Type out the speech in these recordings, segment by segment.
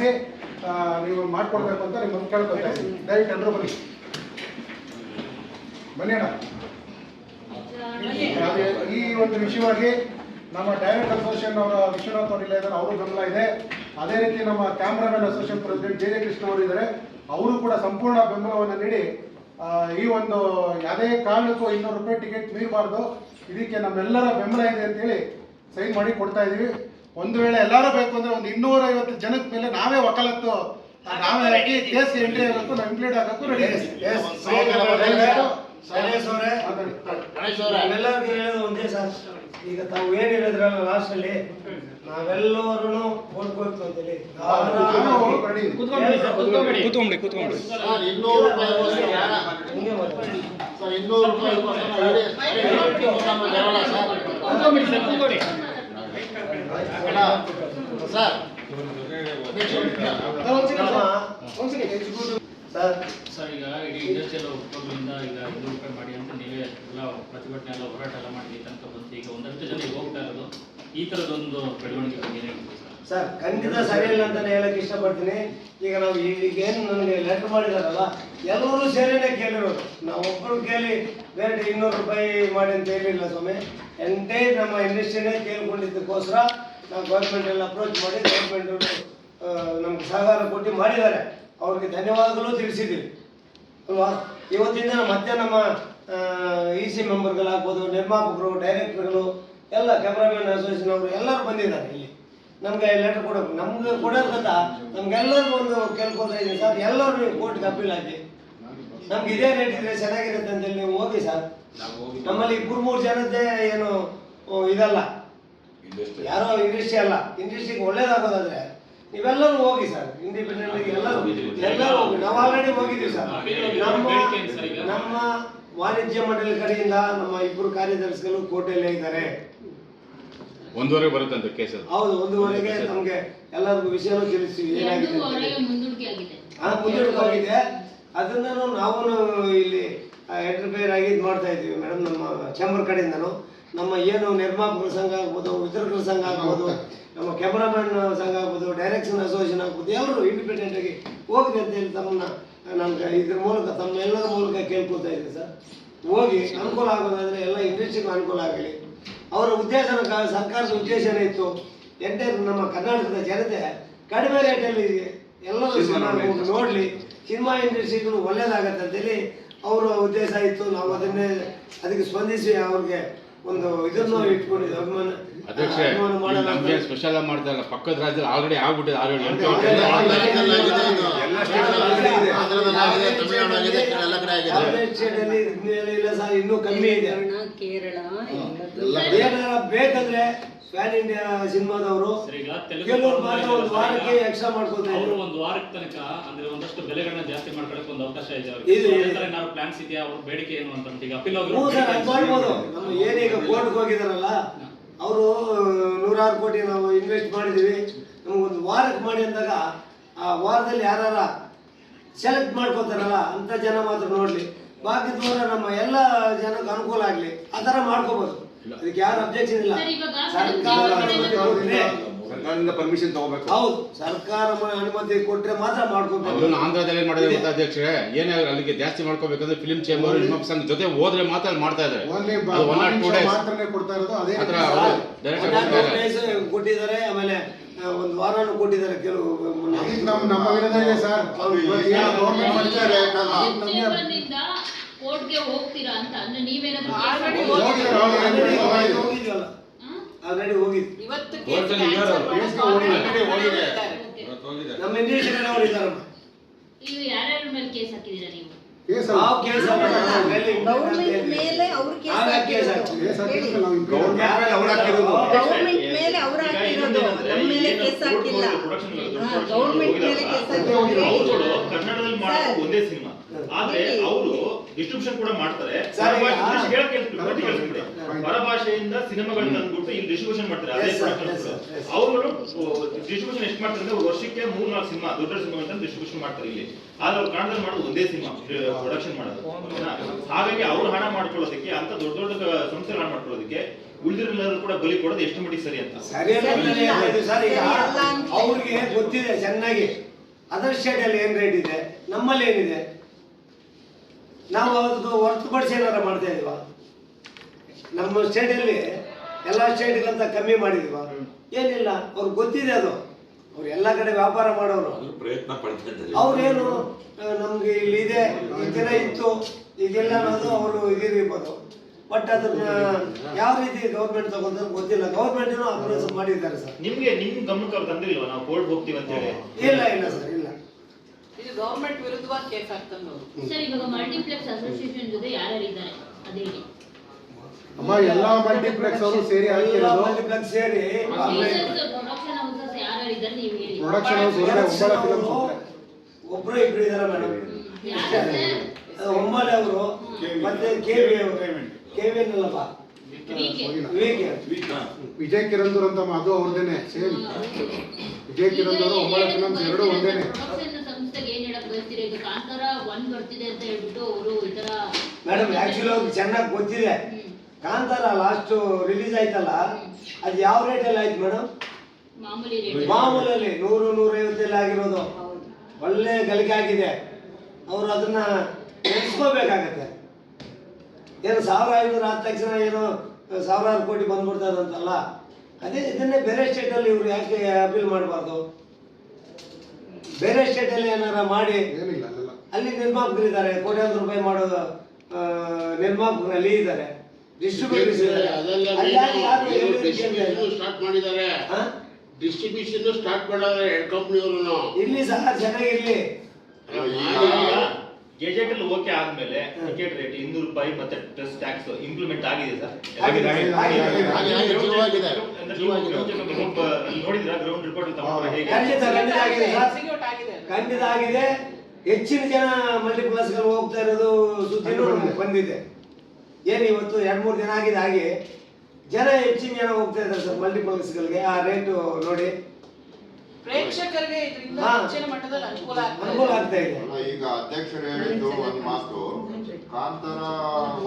ಕರೆಸಿ ನೀವು ಮಾಡ್ಕೊಡ್ಬೇಕು ಅಂತ ನಿಮ್ಮನ್ನು ಕೇಳ್ಕೊತಾ ಇದ್ದೀನಿ. ದಯವಿಟ್ಟು ಎಲ್ಲರೂ ಬನ್ನಿ. ಬನ್ನಿ ಅಣ್ಣ. ಈ ಒಂದು ವಿಷಯವಾಗಿ ನಮ್ಮ ಡೈರೆಕ್ಟ್ ಅಸೋಸಿಯೇಷನ್ ಅವರ ವಿಶ್ವನಾಥ್ ಅವರಿಲ್ಲ ಇದ್ದಾರೆ, ಅವರು ಬೆಂಬಲ ಇದೆ. ಅದೇ ರೀತಿ ನಮ್ಮ cameraman association president J J Krishna ಅವರು ಇದ್ದಾರೆ. ಅವರು ಕೂಡ ಸಂಪೂರ್ಣ ಬೆಂಬಲವನ್ನು ನೀಡಿ ಈ ಒಂದು ಯಾವುದೇ ಕಾರಣಕ್ಕೂ ಇನ್ನೂರು ರೂಪಾಯಿ ಟಿಕೆಟ್ ಮೀರಬಾರ್ದು. ಇದಕ್ಕೆ ನಮ್ಮೆಲ್ಲರ ಬೆಂಬಲ ಇದೆ ಅಂತೇಳಿ ಸೈನ್ ಮಾಡಿ ಕೊಡ್ತಾ ಇದೀವಿ. ಒಂದು ವೇಳೆ ಎಲ್ಲರೂ ಬೇಕು ಅಂದ್ರೆ ಒಂದು ಇನ್ನೂರ ಐವತ್ತು ಜನದ ಮೇಲೆ ನಾವೇ ವಕಾಲತ್ತು. ನಾವೇ ಹಾಕಿ ಕೇಸ್ ಎಂಟ್ರಿ ಆಗಕ್ಕೂ ನಾವು ಇಂಪ್ಲೀಟ್ ಆಗಕ್ಕೂ ರೆಡಿ ಶೈಲೇಶ್ ಅವರೇ. ಗಣೇಶ್ ಅವರೇ. ನಾವೆಲ್ಲರಿಗೂ ಹೇಳೋದು ಒಂದೇ ಸರ್. ಈಗ ತಾವು ಏನ್ ಹೇಳಿದ್ರಲ್ಲ ಲಾಸ್ಟ್ ಅಲ್ಲಿ ನಾವೆಲ್ಲರೂ ಓದ್ಬೇಕು ಅಂತೇಳಿ. ಇನ್ನೂರು ರೂಪಾಯಿ ಇನ್ನೂರು ರೂಪಾಯಿಗೋಸ್ಕರ ಇಡೀ ಇಡೀ ನಮ್ಮ ಜಗಳ ಸರ್ ಸರ್ ಈಗ ಇಡೀ ಇಂಡಸ್ಟ್ರಿಯಲ್ ಒಕ್ಕೂಟದಿಂದ ಈಗ ಐನೂರು ರೂಪಾಯಿ ಮಾಡಿ ಅಂತ ನೀವೇ ಎಲ್ಲ ಪ್ರತಿಭಟನೆ ಎಲ್ಲ ಹೋರಾಟ ಎಲ್ಲ ಮಾಡಿ ತನಕ ಬಂತು ಈಗ ಒಂದಷ್ಟು ಜನ ಹೋಗ್ತಾ ಇರೋದು ಈ ಥರದೊಂದು ಬೆಳವಣಿಗೆ ಬಗ್ಗೆ ಏನ್ ಸರ್ ಖಂಡಿತ ಸರಿ ಇಲ್ಲ ಅಂತಾನೆ ಹೇಳಕ್ ಇಷ್ಟಪಡ್ತೀನಿ. ಈಗ ನಾವು ಈಗ ಏನು ನನಗೆ ಲೆಟರ್ ಮಾಡಿದಾರಲ್ಲ, ಎಲ್ಲರೂ ಸೇರಿನೇ ಕೇಳಿರೋದು. ನಾವು ಒಬ್ಬರು ಕೇಳಿ ರೇಟ್ ಇನ್ನೂರು ರೂಪಾಯಿ ಮಾಡಿ ಅಂತ ಹೇಳಿಲ್ಲ ಸ್ವಾಮಿ. ಎಂಟೇ ನಮ್ಮ ಇಂಡಸ್ಟ್ರಿನೇ ಕೇಳ್ಕೊಂಡಿದ್ದಕ್ಕೋಸ್ಕರ ನಾವು ಗೌರ್ಮೆಂಟ್ ಎಲ್ಲ ಅಪ್ರೋಚ್ ಮಾಡಿ ಗೌರ್ಮೆಂಟ್ ನಮ್ಗೆ ಸಹಕಾರ ಕೊಟ್ಟು ಮಾಡಿದ್ದಾರೆ. ಅವ್ರಿಗೆ ಧನ್ಯವಾದಗಳು ತಿಳಿಸಿದ್ದೀವಿ. ಅಲ್ವಾ? ಇವತ್ತಿಂದ ಮತ್ತೆ ನಮ್ಮ ಇ ಸಿ ಮೆಂಬರ್ಗಳಾಗ್ಬೋದು ನಿರ್ಮಾಪಕರು ಡೈರೆಕ್ಟರ್ಗಳು ಎಲ್ಲ ಕ್ಯಾಮ್ರಾಮನ್ ಅಸೋಸಿಯೇಷನ್ ಅವರು ಎಲ್ಲರೂ ಬಂದಿದ್ದಾರೆ ಇಲ್ಲಿ. ನಮಗೆ ಲೆಟರ್ ಕೊಡಬೇಕು. ನಮ್ಗೆ ಕೊಡೋದ್ರಿಂದ ನಮ್ಗೆಲ್ಲರಿಗೂ ಒಂದು ಕೇಳ್ಕೊತಾ ಇದ್ದೀನಿ ಸರ್. ಎಲ್ಲರೂ ನೀವು ಕೋರ್ಟ್ಗೆ ಅಪೀಲ್ ಹಾಕಿ. ನಮ್ಗೆ ಇದೇ ರೇಟ್ ಇದ್ರೆ ಚೆನ್ನಾಗಿರುತ್ತೆ ಅಂತೇಳಿ ನೀವು ಹೋಗಿ ಸರ್. ನಮ್ಮಲ್ಲಿ ಇಬ್ಬರು ಮೂರು ಜನದ್ದೇ ಏನು ಇದಲ್ಲ. ಯಾರೋ ಇಂಡಸ್ಟ್ರಿ ಅಲ್ಲ. ಇಂಡಸ್ಟ್ರಿಗೆ ಒಳ್ಳೇದಾಗೋದಾದ್ರೆ ನೀವೆಲ್ಲರೂ ಹೋಗಿ ಸರ್. ಇಂಡಿಪೆಂಡೆಂಟ್ ಎಲ್ಲರೂ ಎಲ್ಲರೂ ಹೋಗಿ. ನಾವು ಆಲ್ರೆಡಿ ಹೋಗಿದ್ದೀವಿ ಸರ್. ನಮ್ಮ ಬೇಡಿಕೆ ಸರ್ ಈಗ? ನಮ್ಮ ವಾಣಿಜ್ಯ ಮಂಡಳಿ ಕಡೆಯಿಂದ ನಮ್ಮ ಇಬ್ಬರು ಕಾರ್ಯದರ್ಶಿಗಳು ಕೋಟೆಯಲ್ಲೇ ಇದ್ದಾರೆ. ಒಂದೂವರೆ ಅಂತ ಕೇಸ್ ಹೌದು ಒಂದೂವರೆಗೆ ನಮಗೆ ಎಲ್ಲರಿಗೂ ವಿಷಯನೂ ತಿಳಿಸ್ತೀವಿ. ಮುಂದೂಡಿಕೆ ಅದನ್ನ ನಾವು ಇಲ್ಲಿ ಎಂಟರ್ಫೇರ್ ಆಗಿ ಇದು ಮಾಡ್ತಾ ಇದ್ದೀವಿ ಮೇಡಮ್. ನಮ್ಮ ಚೇಂಬರ್ ಕಡೆಯಿಂದನು. ನಮ್ಮ ಏನು ನಿರ್ಮಾಪಕರ ಸಂಘ ಆಗ್ಬೋದು ವಿತರಕರ ಸಂಘ ಆಗ್ಬೋದು ನಮ್ಮ ಕ್ಯಾಮ್ರಾಮನ್ ಸಂಘ ಆಗ್ಬೋದು ಡೈರೆಕ್ಷನ್ ಅಸೋಸಿಯೇಷನ್ ಆಗ್ಬೋದು ಎಲ್ಲರೂ ಇಂಡಿಪೆಂಡೆಂಟ್ ಆಗಿ ಹೋಗಿ ಅಂತ ಹೇಳಿ ತಮ್ಮನ್ನ ನಮ್ಗೆ ಇದ್ರ ಮೂಲಕ ತಮ್ಮೆಲ್ಲರ ಮೂಲಕ ಕೇಳ್ಕೊಳ್ತಾ ಇದ್ದೀವಿ ಸರ್. ಹೋಗಿ ಅನುಕೂಲ ಆಗೋದಾದ್ರೆ ಎಲ್ಲ ಇಂಡಸ್ಟ್ರಿಗೂ ಅನುಕೂಲ ಆಗಲಿ. ಅವರ ಉದ್ದೇಶ ಸರ್ಕಾರದ ಉದ್ದೇಶ ಏನಿತ್ತು ಎಂಟೈರ್ ನಮ್ಮ ಕರ್ನಾಟಕದ ಜನತೆ ಕಡಿಮೆ ರೇಟಲ್ಲಿ ಎಲ್ಲರೂ ನೋಡಲಿ ಸಿನಿಮಾ ಇಂಡಸ್ಟ್ರಿಗೂ ಒಳ್ಳೇದಾಗತ್ತೆ ಅಂತೇಳಿ ಅವರ ಉದ್ದೇಶ ಇತ್ತು. ನಾವು ಅದನ್ನೇ ಅದಕ್ಕೆ ಸ್ಪಂದಿಸಿ ಅವ್ರಿಗೆ ಒಂದು ಇದನ್ನು ಇಟ್ಕೊಂಡಿದ್ವಿ ಅಭಿಮಾನ ಅಧ್ಯಕ್ಷ ಅಭಿಮಾನ. ಸ್ಪೆಷಲ್ ಆಗಿ ಮಾಡ್ತಾ ಇಲ್ಲ ಪಕ್ಕದ ರಾಜ್ಯದಲ್ಲಿ ಆಲ್ರೆಡಿ ಆಗ್ಬಿಟ್ಟಿದೆ ಆರು ಏಳು ಎಂಟು ಆಲ್ರೆಡಿ ಇಲ್ಲ ಸರ್ ಇನ್ನೂ ಕಮ್ಮಿ ಇದೆ. ಕೇರಳ ಬೇಕಂದ್ರೆ ಪ್ಯಾನ್ ಇಂಡಿಯಾ ಸಿನಿಮಾದವರು ಕೆಲವರು ಮಾತ್ರ ಒಂದು ವಾರಕ್ಕೆ ಎಕ್ಸ್ಟ್ರಾ ಮಾಡ್ಕೊತಾ ಅವರು ಇದ್ರು ಒಂದು ವಾರಕ್ಕೆ ತನಕ ಅಂದ್ರೆ ಒಂದಷ್ಟು ಬೆಲೆಗಳನ್ನ ಜಾಸ್ತಿ ಮಾಡ್ಕೊಳಕ್ಕೆ ಒಂದು ಅವಕಾಶ ಇದೆ ಇದೆ, ಇದೆ. ಅವ್ರಿಗೆ ಏನಾದ್ರು ಪ್ಲಾನ್ಸ್ ಇದೆಯಾ? ಅವ್ರ ಬೇಡಿಕೆ ಏನು ಅಂತ ಈಗ ಅಪೀಲ್ ಹ್ಞೂ ಸರ್ ಅದು ಮಾಡ್ಬೋದು. ನಮ್ಮ ಏನೀಗ ಕೋರ್ಟ್ಗೆ ಹೋಗಿದಾರಲ್ಲ ಅವರು ನೂರಾರು ಕೋಟಿ ನಾವು ಇನ್ವೆಸ್ಟ್ ಮಾಡಿದ್ದೀವಿ ನಮಗೊಂದು ವಾರಕ್ಕೆ ಮಾಡಿ ಅಂದಾಗ ಆ ವಾರದಲ್ಲಿ ಯಾರಾರ ಸೆಲೆಕ್ಟ್ ಮಾಡ್ಕೋತಾರಲ್ಲ ಅಂತ ಜನ ಮಾತ್ರ ನೋಡಲಿ. ಬಾಕಿ ದೂರ ನಮ್ಮ ಎಲ್ಲ ಜನಕ್ಕೆ ಅನುಕೂಲ ಆಗಲಿ ಆ ಥರ ಮಾಡ್ಕೋಬೋದು. ಅದಕ್ಕೆ ಯಾರು ಅಬ್ಜೆಕ್ಷನ್ ಇಲ್ಲ. ಸರ್ಕಾರ ಅನುಮತಿ ಕೊಟ್ರೆ ಸರ್ಕಾರದಿಂದ ಪರ್ಮಿಷನ್ ತಗೋಬೇಕು. ಹೌದು ಸರ್ಕಾರ ಅನುಮತಿ ಕೊಟ್ರೆ ಮಾತ್ರ ಮಾಡ್ಕೋಬೇಕು. ಅದನ್ನ ಆಂಧ್ರದಲ್ಲಿ ಮಾಡಿದ್ರೆ ಗೊತ್ತಾ ಅಧ್ಯಕ್ಷರೇ ಏನೇ ಅಲ್ಲಿಗೆ ಜಾಸ್ತಿ ಮಾಡ್ಕೋಬೇಕಂದ್ರೆ ಫಿಲ್ಮ್ ಚೇಂಬರ್ ನಿಮ್ಮ ಸಂಘ ಜೊತೆ ಹೋದ್ರೆ ಮಾತ್ರ ಅಲ್ಲಿ ಮಾಡ್ತಾ ಇದ್ದಾರೆ. ಓನ್ಲಿ ಅದು ಒನ್ ಆರ್ ಟೂ ಡೇಸ್ ಮಾತ್ರನೇ ಕೊಡ್ತಾ ಇರೋದು ಅದೇ ಹತ್ರ ಡೈರೆಕ್ಟ್ ಒಂದ್ ಆಗಿ ನಾಲ್ಕು ಕೊಟ್ಟಿದ್ದಾರೆ ಆಮೇಲೆ ಆ, ಒಂದು ವಾರನೂ ಕೊಟ್ಟಿದ್ದಾರೆ ಕೆಲವು. ನಮ್ಮ ನಮ್ಮ ವಿರೋಧ ಇದೆ ಸರ್. ಇವತ್ತು ಏನು ಗೌರ್ಮೆಂಟ್ ಮಾಡ್ತಾರೆ ಅದಕ್ಕೆ ನಮ್ಗೆ ಚೇಂಬರ್ನಿಂದ ಕೋರ್ಟ್ಗೆ ಹೋಗ್ತೀರಾ ಅಂತ ಅಂದ್ರೆ ನೀವೇನಾದ್ರೂ? ಆಲ್ರೆಡಿ ಹೋಗಿದ್ವಿ ಇವತ್ತು. ನಮ್ಮ ಇಂಡಿಯನ್ ಅವರು ಇದ್ದಾರಮ್ಮ. ನೀವು ಯಾರ್ಯಾರ ಮೇಲೆ ಕೇಸ್ ಹಾಕಿದೀರಾ ನೀವು? ಕೇಸ್ ಗೌರ್ಮೆಂಟ್ ಮೇಲೆ ಅವ್ರು ಕೇಸ್ ಹಾಕಿರೋದು. ಕೇಸ್ ಹಾಕಿದ್ರೆ ಗೌರ್ಮೆಂಟ್ ಮೇಲೆ ಅವ್ರು ಹಾಕಿರೋದು. ಗೌರ್ಮೆಂಟ್ ಮೇಲೆ ಅವ್ರು ಹಾಕಿರೋದು. ನಮ್ಮ ಮೇಲೆ ಕೇಸ್ ಹಾಕಿಲ್ಲ. ಗೌರ್ಮೆಂಟ್ ಮೇಲೆ ಕೇಸ್ ಕನ್ನಡದಲ್ಲಿ ಮಾಡೋದು ಒಂದೇ ಸಿನಿಮಾ. ಆದ್ರೆ ಅವರು ಡಿಸ್ಟ್ರಿಬ್ಯೂಷನ್ ಕೂಡ ಮಾಡ್ತಾರೆ. ಸರ್, ಭಾಷೆಯಿಂದ ಪರಭಾಷೆ- ಇಂಗ್ಲಿಷ್ ಹೇಳಕ್ ಕೇಳ್ಸ್ಬಿಡಿ, ಪೂರ್ತಿ ಕೇಳ್ಸ್ಬಿಡಿ. Fine. ಪರಭಾಷೆಯಿಂದ ಸಿನಿಮಾಗಳನ್ನ ತಂದ್ಬಿಟ್ಟು ಇಲ್ಲಿ ಡಿಸ್ಟ್ರಿಬ್ಯೂಷನ್ ಮಾಡ್ತಾರೆ. ಅದೇ. ಅವ್ರುಗಳು ಡಿಸ್ಟ್ರಿಬ್ಯೂಷನ್ ಎಷ್ಟು ಮಾಡ್ತಾರೆ ಅಂದ್ರೆ ವರ್ಷಕ್ಕೆ ಮೂರ್ ನಾಲ್ಕು ಸಿನಿಮಾ ದೊಡ್ಡ ಸಿನಿಮಾ ಅಂತ ಡಿಸ್ಟ್ರಿಬ್ಯೂಷನ್ ಮಾಡ್ತಾರೆ ಇಲ್ಲಿ. ಆದ್ರೆ ಅವ್ರು ಕನ್ನಡದಲ್ಲಿ ಮಾಡೋದು ಒಂದೇ ಸಿನಿಮಾ ಪ್ರೊಡಕ್ಷನ್ ಮಾಡೋದು? ಹಾಗಾಗಿ ಅವ್ರು ಹಣ ಮಾಡ್ಕೊಳ್ಳೋದಕ್ಕೆ ಅಂತ ದೊಡ್ಡ ದೊಡ್ಡ ಸಂಸ್ಥೆಗಳು ಹಣ ಮಾಡ್ಕೊಳ್ಳೋದಕ್ಕೆ ಕೂಡ ಬಲಿ ಕೊಡೋದು ಎಷ್ಟು ಮಟ್ಟಿಗೆ ಸರಿ ಅಂತ. ಅವ್ರಿಗೆ ಗೊತ್ತಿದೆ ಚೆನ್ನಾಗಿ. ಅದರ್ ಸ್ಟೇಟ್ ಅಲ್ಲಿ ಏನ್ ರೇಟ್ ಇದೆ? ನಮ್ಮಲ್ಲಿ ಏನಿದೆ? ನಾವು ಅದು ಹೊರತುಪಡಿಸಿ ಏನಾರ ಮಾಡ್ತಾ ಇದೀವ? ನಮ್ಮ ಸ್ಟೇಟಲ್ಲಿ ಎಲ್ಲ ಸ್ಟೇಟ್ಗಂತ ಕಮ್ಮಿ ಮಾಡಿದೀವ? ಏನಿಲ್ಲ ಅವ್ರಿಗೆ ಗೊತ್ತಿದೆ ಅದು. ಅವ್ರು ಎಲ್ಲ ಕಡೆ ವ್ಯಾಪಾರ ಮಾಡೋರು. ಪ್ರಯತ್ನ ಅವ್ರೇನು ನಮ್ಗೆ ಇಲ್ಲಿ ಇದೆ ಈ ದಿನ ಇತ್ತು ಇದೆಲ್ಲ ಅನ್ನೋದು ಅವರು ಇದಿರ್ಬೋದು. ಬಟ್ ಅದನ್ನ ಯಾವ ರೀತಿ ಗೌರ್ಮೆಂಟ್ ತಗೊಂಡ್ರೆ ಗೊತ್ತಿಲ್ಲ. ಗೌರ್ಮೆಂಟ್ ಅಪ್ರೋಚ್ ಮಾಡಿದ್ದಾರೆ ಸರ್. ನಿಮ್ಗೆ ನಿಮ್ ಗಮನಕ್ಕೆ ಅವ್ರು ತಂದಿಲ್ವಾ? ನಾವು ಕೋರ್ಟ್ ಹೋಗ್ತೀವಿ ಅಂತ ಹೇಳಿ. ಇಲ್ಲ ಇಲ್ಲ ಸರ್ ಇಲ್ಲ. ಇದು ಗೌರ್ಮೆಂಟ್ ವಿರುದ್ಧವಾಗಿ ಕೇಸ್ ಆಗ್ತಂದು ಸರ್ ಇವಾಗ ಮಲ್ಟಿಪ್ಲೆಕ್ಸ್ ಅಸೋಸಿಯೇಷನ್ ಜೊತೆ ಯಾರ್ಯಾರು ಇದ್ದಾರೆ ಅದೇ ಅಮ್ಮ ಎಲ್ಲಾ ಮಲ್ಟಿಪ್ಲೆಕ್ಸ್ ಅವರು ಸೇರಿ ಹಾಕಿರೋದು ಮಲ್ಟಿಪ್ಲೆಕ್ಸ್ ಸೇರಿ. ಪ್ರೊಡಕ್ಷನ್ ಹೌಸಸ್ ಯಾರ್ಯಾರು ಇದ್ದಾರೆ ನೀವು ಹೇಳಿ. ಪ್ರೊಡಕ್ಷನ್ ಹೌಸ್ ಹೊರಗಡೆ ಒಂಬಳ ಫಿಲಮ್ಸ್ ಒಬ್ರು ಇಬ್ರು ಇದಾರೆ ಮೇಡಮ್ ಯಾರು ಒಮ್ಮಲೆ ಅವರು ಮತ್ತೆ ಕೆ ವಿ ಅವರು. K V VK Vijay Kirandur ಅಂತ ಅದು ಅವ್ರದೇನೆ ಸೇಮ್. ವಿಜಯ್ ಕಿರಂದೂರ್ ಒಂಬಳ ಫಿಲಮ್ಸ್ ಎರಡು ಒಂದೇನೆ. ಬಯಸ್ತೀರಾ ಈಗ ಕಾಂತಾರ ಒನ್ ಬರ್ತಿದೆ ಅಂತ ಹೇಳ್ಬಿಟ್ಟು ಅವರು ಈ ತರ ಮೇಡಮ್ ಆಕ್ಚುಲಿ ಅವ್ರಿಗೆ ಚೆನ್ನಾಗಿ ಗೊತ್ತಿದೆ. ಕಾಂತಾರ ಲಾಸ್ಟ್ ರಿಲೀಸ್ ಆಯ್ತಲ್ಲ ಅದು ಯಾವ ರೇಟಲ್ಲಿ ಆಯ್ತು ಮೇಡಮ್ ಮಾಮೂಲಿ ಮಾಮೂಲಲ್ಲಿ ನೂರು ನೂರೈವತ್ತಲ್ಲಿ ಆಗಿರೋದು. ಒಳ್ಳೆ ಗಲಿಕೆ ಆಗಿದೆ. ಅವರು ಅದನ್ನ ನೆನೆಸ್ಕೋಬೇಕಾಗತ್ತೆ. ಏನು ಸಾವಿರ ಐನೂರು ಆದ ತಕ್ಷಣ ಏನು ಸಾವಿರಾರು ಕೋಟಿ ಬಂದ್ಬಿಡ್ತದಂತಲ್ಲ ಅದೇ ಇದನ್ನೇ ಬೇರೆ ಸ್ಟೇಟಲ್ಲಿ ಇವ್ರು ಯಾಕೆ ಅಪೀಲ್ ಮಾಡಬಾರ್ದು? ಬೇರೆ ಸ್ಟೇಟಲ್ಲಿ ಏನಾರ ಮಾಡಿ ಏನಿಲ್ಲ ಅಲ್ಲೆಲ್ಲ. ಅಲ್ಲಿ ನಿರ್ಮಾಪಕರಿದ್ದಾರೆ ಕೋಟ್ಯಾಂತರ ರೂಪಾಯಿ ಮಾಡೋ ಆ, ನಿರ್ಮಾಪಕರಲ್ಲಿ ಇದ್ದಾರೆ. ಡಿಸ್ಟ್ರಿಬ್ಯೂಟರ್ಸ್ ಇದ್ದಾರೆ. ಅಲ್ಲಿ ಯಾರು ಎಲ್ಲೂ ಇಲ್ಲ. ಸ್ಟಾರ್ಟ್ ಮಾಡಿದ್ದಾರೆ. ಹಾ? ಡಿಸ್ಟ್ರಿಬ್ಯೂಷನ್ ಸ್ಟಾರ್ಟ್ ಮಾಡಿದ್ದಾರೆ ಎರಡು ಕಂಪ್ನಿಯವ್ರು ಇರ್ಲಿ ಸಹ ಚೆನ್ನಾಗಿರ್ಲಿ ಗೆಜೆಟ್ ಅಲ್ಲಿ ಓಕೆ ಆದ್ಮೇಲೆ ಟಿಕೆಟ್ ರೇಟ್ ಇನ್ನೂರು ರೂಪಾಯಿ ಮತ್ತೆ ಪ್ಲಸ್ ಟ್ಯಾಕ್ಸ್ ಇಂಪ್ಲಿಮೆಂಟ್ ಆಗಿದೆ ಸರ್. ನೋಡಿದ್ರಾ? ಗ್ರೌಂಡ್ ರಿಪೋರ್ಟ್ ಖಂಡಿತ ಆಗಿದೆ ಆಗಿದೆ. ಖಂಡಿತ ಆಗಿದೆ. ಹೆಚ್ಚಿನ ಜನ ಮಲ್ಟಿಪ್ಲಸ್ಗಳು ಹೋಗ್ತಾ ಇರೋದು ಸುದ್ದಿನೂ ನಮ್ಗೆ ಬಂದಿದೆ. ಏನು ಇವತ್ತು? ಎರಡು ಮೂರು ದಿನ ಆಗಿದೆ ಹಾಗೆ. ಜನ ಹೆಚ್ಚಿನ ಜನ ಹೋಗ್ತಾ ಇದ್ದಾರೆ ಸರ್ ಮಲ್ಟಿಪ್ಲೆಕ್ಸ್ಗಳಿಗೆ. ಆ ರೇಟು ನೋಡಿ. ಪ್ರೇಕ್ಷಕರಿಗೆ ಇದರಿಂದ ಹೆಚ್ಚಿನ ಮಟ್ಟದಲ್ಲಿ ಅನುಕೂಲ ಆಗ್ತಾ ಇದೆ. ಈಗ ಅಧ್ಯಕ್ಷರು ಹೇಳಿದ್ದು ಒಂದು ಮಾತು. ಕಾಂತಾರ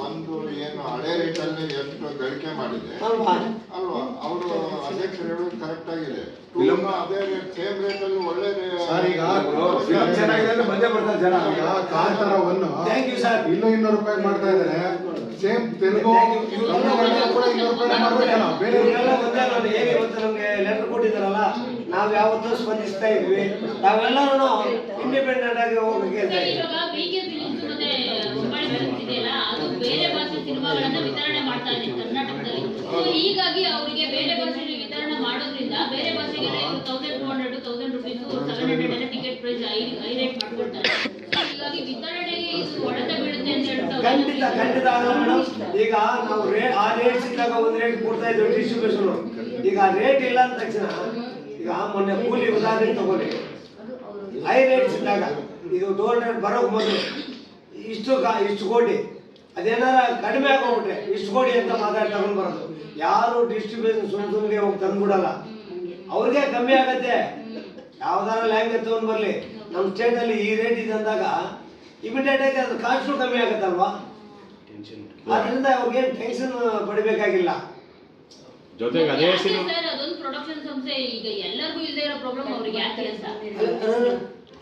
ಒಂದು ಏನು ಹಳೆ ರೇಟಲ್ಲಿ ಎಷ್ಟು ಗಳಿಕೆ ಮಾಡಿದೆ? ಅಲ್ವಾ? ಅಲ್ವಾ? ಅವರು ಅಧ್ಯಕ್ಷರು ಹೇಳೋದು ಕರೆಕ್ಟ್ ಆಗಿದೆ. ಅದೇ ರೇಟ್ ಸೇಮ್ ರೇಟಲ್ಲಿ ಒಳ್ಳೆ ಸರ್ ಈಗ ಫಿಲಂ ಚೆನ್ನಾಗಿದೆ ಅಂದ್ರೆ ಬಂದೇ ಬರ್ತಾರೆ ಜನ. ಈಗ ಕಾಂತಾರ ಒಂದು ಥ್ಯಾಂಕ್ ಯು sir. ಇನ್ನೂ ಇನ್ನೂರು ರೂಪಾಯಿ ಮಾಡ್ತಾ ಇದ್ದಾರೆ. Same Telugu Thank you. ಇವ್ರೆಲ್ಲ ಕೂಡ ಇನ್ನೂರು ರೂಪಾಯಿ ಮಾಡ್ಬೇಕಲ್ಲ. ಬೇರೆ ಒಂದೇ ನೋಡಿ. ಹೇಗೆ ಇವತ್ತು ನಮ್ಗೆ? ಲೆಟರ್ ಕೊಟ್ಟಿದ್ದಾರಲ್ಲ. ನಾವು ಯಾವತ್ತೂ ಸ್ಪಂದಿಸ್ತಾ ಇದ್ವಿ. ನಾವೆಲ್ಲರೂ ಇಂಡಿಪೆಂಡೆಂಟ್ ಆಗಿ ಹೋಗಕ್ಕೆ ಸೊ ಹೀಗಾಗಿ ಅವರಿಗೆ ಬೇರೆ ಭಾಷೆಯಲ್ಲಿ ವಿತರಣೆ ಮಾಡೋದ್ರಿಂದ ಬೇರೆ ಭಾಷೆಗೆಲ್ಲ ಇವರು thousand two hundred thousand rupees seven hundred ಎಲ್ಲ ಟಿಕೆಟ್ ಪ್ರೈಸ್ ಐ ಐ ರೇಟ್ ಮಾಡ್ಕೊಡ್ತಾರೆ. ಹೀಗಾಗಿ ವಿತರಣೆಗೆ ಇದು ಹೊಡೆತ ಬೀಳುತ್ತೆ ಅಂತ ಹೇಳ್ತಾ ಖಂಡಿತ ಖಂಡಿತ ಮೇಡಮ್ ಈಗ ನಾವು ರೇ ಆ ರೇಟ್ ಸಿಕ್ಕಾಗ ಒಂದ್ ರೇಟ್ ಕೊಡ್ತಾ ಇದ್ದೀವಿ ಡಿಸ್ಟ್ರಿಬ್ಯೂಷನ್ ಈಗ ರೇಟ್ ಇಲ್ಲ ಅಂದ ತಕ್ಷಣ ಈಗ ಮೊನ್ನೆ ಕೂಲಿ ಉದಾಹರಣೆ ತಗೊಳ್ಳಿ ಹೈ ರೇಟ್ಸ್ ಇದ್ದಾಗ ಇದು ಟೂ ಬರೋಕೆ ಮೊದಲು ಇಷ್ಟು ಕಾ ಇಷ್ಟು ಕೋಟಿ. ಅದೇನಾರ ಕಡಿಮೆ ಆಗೋಗ್ಬಿಟ್ರೆ ಇಷ್ಟು ಕೋಟಿ ಅಂತ ಮಾತಾಡಿ ತಗೊಂಡ್ ಬರೋದು. ಯಾರು ಡಿಸ್ಟ್ರಿಬ್ಯೂಷನ್ ಸುಮ್ ಸುಮ್ಗೆ ಹೋಗಿ ತಂದ್ಬಿಡಲ್ಲ. ಅವ್ರಿಗೆ ಕಮ್ಮಿ ಆಗತ್ತೆ. ಯಾವ್ದಾರ ಲ್ಯಾಂಗ್ವೇಜ್ ತಗೊಂಡ್ ಬರ್ಲಿ. ನಮ್ಮ ಸ್ಟೇಟ್ ಅಲ್ಲಿ ಈ ರೇಟ್ ಇದೆ ಅಂದಾಗ ಇಮಿಡಿಯೇಟ್ ಆಗಿ ಅದ್ರ ಕಾಸ್ಟು ಕಮ್ಮಿ ಆಗತ್ತಲ್ವಾ? ಅದರಿಂದ ಅವ್ರಿಗೆ ಟೆನ್ಷನ್ ಪಡಿಬೇಕಾಗಿಲ್ಲ. ಜೊತೆಗೆ ಅದೇ ಸಿನಿಮಾ ಸರ್ ಅದೊಂದು ಪ್ರೊಡಕ್ಷನ್ ಸಂಸ್ಥೆ. ಈಗ ಎಲ್ಲರಿಗೂ ಇಲ್ಲದೆ ಇರೋ ಪ್ರಾಬ್ಲಮ್ ಅವ್ರಿಗೆ ಯಾಕೆ ಅಂತ.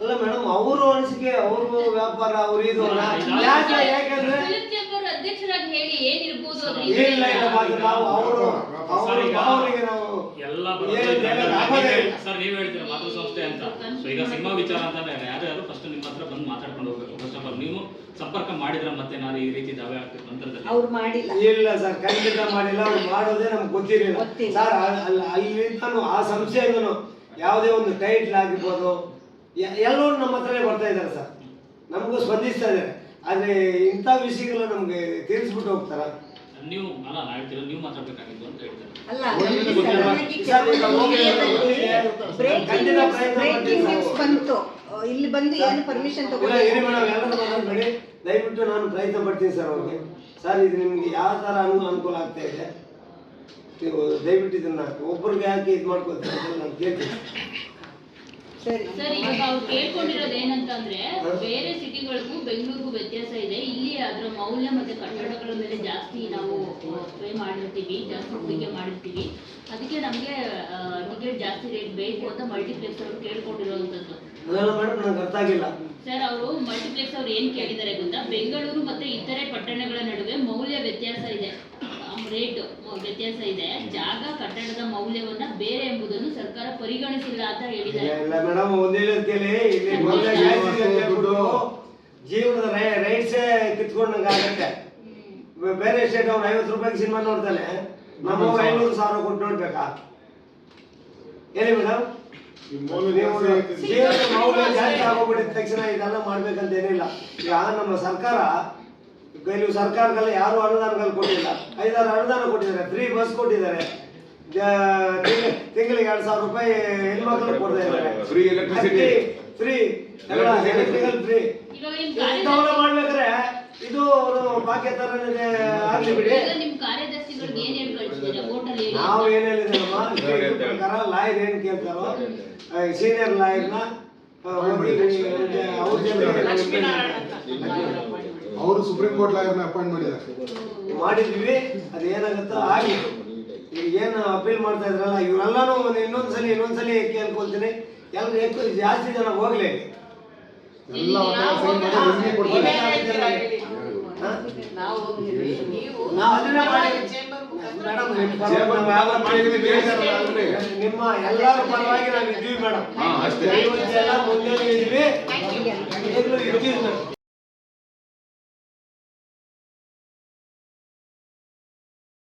ಅಲ್ಲ- ಮೇಡಮ್ ಅವರು ಅನಿಸಿಕೆ ಅವರು ವ್ಯಾಪಾರ ಅವ್ರ ಇದು. ಯಾಕೆ ಯಾಕಂದ್ರೆ ಅಧ್ಯಕ್ಷರಾಗಿ ಹೇಳಿ ಏನಿರ್ಬೋದು ಇಲ್ಲ ನಾವು ಅವರು ನಾವು ಎಲ್ಲ. ಸರ್ ನೀವ್ ಹೇಳ್ತೀರಾ ಮಾತೃ ಸಂಸ್ಥೆ ಅಂತ? ಸೊ ಈಗ ಸಿನಿಮಾ ವಿಚಾರ ಅಂತ ಯಾರು ಯಾರು ಫಸ್ಟ್ ನಿಮ್ಮ ಹತ್ರ ಬಂದು ಮಾತಾಡ್ಕೊಂಡು ಹೋಗ್ಬೇಕು. ಫಸ್ಟ್ ಆಫ್ ಆಲ್ ನೀವು ಸಂಪರ್ಕ ಮಾಡಿದ್ರ ಮತ್ತೆ ನಾನು ಈ ರೀತಿ ದಾವೆ ಆಗ್ತಿತ್ತು ನಂತರದಲ್ಲಿ ಅವ್ರು ಮಾಡಿಲ್ಲ. ಇಲ್ಲ ಸರ್ ಖಂಡಿತ ಮಾಡಿಲ್ಲ. ಅವ್ರು ಮಾಡೋದೇ ನಮ್ಗೆ ಗೊತ್ತಿರಲಿಲ್ಲ. ಗೊತ್ತಿಲ್ಲ. ಸರ್ ಅಲ್- ಅಲ್- ಅಲ್ಲಿಂದನೂ ಆ ಸಂಸ್ಥೆಯಿಂದನೂ ಯಾವುದೇ ಒಂದು ಟೈಟ್ಲ್ ಆಗಿರ್ಬೋದು ಎ- ಎಲ್ಲರೂ ನಮ್ಮ ಹತ್ರನೇ ಬರ್ತಾ ಇದ್ದಾರೆ ಸರ್. ನಮಗೂ ಸ್ಪಂದಿಸ್ತಾ ಇದ್ದಾರೆ. ಆದರೆ ಇಂಥ ವಿಷಯಗಳು ನಮಗೆ ತಿಳಿಸ್ಬಿಟ್ಟು ಹೋಗ್ತಾರ? ನೀವು ಅಲ್ಲ ಹೇಳ್ತೀರಾ ನೀವು ಮಾತಾಡ್ಬೇಕಾಗಿತ್ತು ಅಂತ ಹೇಳ್ತಾರೆ. ಬಂತು. ಇಲ್ಲಿ ಬಂದು ಏನು ಪರ್ಮಿಷನ್ ತಗೊಂಡು ದಯವಿಟ್ಟು ನಾನು ಪ್ರಯತ್ನ ಪಡ್ತೀನಿ ಸರ್ ಅವ್ರಿಗೆ. ಸರ್ ಇದು ನಿಮ್ಗೆ ಯಾವ ಥರ ಅನುಕೂಲ ಅನುಕೂಲ ಆಗ್ತಾ ಇದೆ? ನೀವು ದಯವಿಟ್ಟು ಇದನ್ನ ಒಬ್ಬರಿಗೆ ಯಾಕೆ ಇದು ಮಾಡ್ಕೊತೀರಿ ಅಂತ ನಾನು ಕೇಳ್ತೀನಿ. ಸರಿ. ಸರ್ ಈಗ ಅವ್ರು ಕೇಳ್ಕೊಂಡಿರೋದು ಏನಂತಂದ್ರೆ ಬೇರೆ ಸಿಟಿಗಳಿಗೂ ಬೆಂಗಳೂರಿಗೂ ವ್ಯತ್ಯಾಸ ಇದೆ. ಅದರ ಮೌಲ್ಯ ಮತ್ತೆ ಕಟ್ಟಡಗಳ ಮೇಲೆ ಜಾಸ್ತಿ ನಾವು ಪೇ ಮಾಡಿರ್ತೀವಿ ಜಾಸ್ತಿ ಹೂಡಿಕೆ ಮಾಡಿರ್ತೀವಿ ಅದಕ್ಕೆ ನಮಗೆ ಟಿಕೆಟ್ ಜಾಸ್ತಿ ರೇಟ್ ಬೇಕು ಅಂತ ಮಲ್ಟಿಪ್ಲೆಕ್ಸ್ ಅವರು ಕೇಳ್ಕೊಂಡಿರುವಂಥದ್ದು ಸರ್ ಅವರು ಮಲ್ಟಿಪ್ಲೆಕ್ಸ್ ಅವ್ರು ಏನ್ ಕೇಳಿದ್ದಾರೆ ಗೊತ್ತಾ? ಬೆಂಗಳೂರು ಮತ್ತೆ ಇತರೆ ಪಟ್ಟಣಗಳ ನಡುವೆ ಮೌಲ್ಯ ವ್ಯತ್ಯಾಸ ಇದೆ. ರೇಟ್ ವ್ಯತ್ಯಾಸ ಇದೆ. ಜಾಗ ಕಟ್ಟಡದ ಮೌಲ್ಯವನ್ನ ಬೇರೆ ಎಂಬುದನ್ನು ಸರ್ಕಾರ ಪರಿಗಣಿಸಿಲ್ಲ ಅಂತ ಹೇಳಿದ್ದಾರೆ. ಜೀವನದ ರೈಟ್ಸೇ ಕಿತ್ಕೊಂಡಂಗ ಆಗತ್ತೆ. ಬೇರೆ ಸ್ಟೇಟ್ ಅವ್ರು ಐವತ್ತು ರೂಪಾಯಿಗೆ ಸಿನಿಮಾ ನೋಡ್ತಾನೆ. ನಮ್ಮ ಐನೂರು ಸಾವಿರ ಕೊಟ್ಟು ನೋಡ್ಬೇಕಾ? ಹೇಳಿ ಮೇಡಮ್ ಜೀವನದ ಮೌಲ್ಯ ಜಾಸ್ತಿ ಆಗೋಗ್ಬಿಟ್ಟಿದ ತಕ್ಷಣ ಇದೆಲ್ಲ ಮಾಡ್ಬೇಕಂತ ಏನಿಲ್ಲ. ಈಗ ನಮ್ಮ ಸರ್ಕಾರ ಕೆಲವು ಸರ್ಕಾರದಲ್ಲಿ ಯಾರು ಅನುದಾನಗಳು ಕೊಟ್ಟಿಲ್ಲ. ಐದಾರು ಅನುದಾನ ಕೊಟ್ಟಿದ್ದಾರೆ. ಫ್ರೀ ಬಸ್ ಕೊಟ್ಟಿದ್ದಾರೆ. ತಿಂಗಳಿಗೆ ಎರಡು ಸಾವಿರ ರೂಪಾಯಿ ಹೆಣ್ಮಕ್ಳು ಕೊಡ್ತಾ ಇದ್ದಾರೆ. Free electricity free electrical free ದೌಡ ಮಾಡ್ಬೇಕಾದ್ರೆ ಇದು ಅವರು ಭಾಗ್ಯ ತರನೇ ಆಗ್ಲಿ ಬಿಡಿ ನಾವು ಏನ್ ಹೇಳಿದ್ರಮ್ಮ ಲಾಯರ್ ಏನ್ ಕೇಳ್ತಾರೋ ಸೀನಿಯರ್ ಲಾಯರ್ನ ಅವರು ಸುಪ್ರೀಂ ಕೋರ್ಟ್ ಲಾಯರ್ನ ಅಪಾಯಿಂಟ್ ಮಾಡಿದ್ದಾರೆ. ಮಾಡಿದ್ವಿ ಅದೇನಾಗುತ್ತೋ ಆಗಿ ಏನು ಅಪೀಲ್ ಮಾಡ್ತಾ ಇದ್ರಲ್ಲ ಇವರೆಲ್ಲಾನು ಇನ್ನೊಂದ್ಸಲಿ ಇನ್ನೊಂದ್ಸಲಿ ಕೇಳ್ಕೊಳ್ತೀನಿ. ಎಲ್ಲರೂ ಹೆಚ್ಚು ಜಾಸ್ತಿ ಜನ ಹೋಗ್ಲಿ. ಎಲ್ಲ ನಿಮ್ಮ ಎಲ್ಲರ ಪರವಾಗಿ ನಾವು ಇದ್ದೀವಿ ಮೇಡಮ್. ಅಷ್ಟೇ. ಎಲ್ಲ ಮುಂದೆ ಇದ್ದೀವಿ. ಇದ್ದೀವಿ ಇರ್ತೀವಿ ಮೇಡಮ್.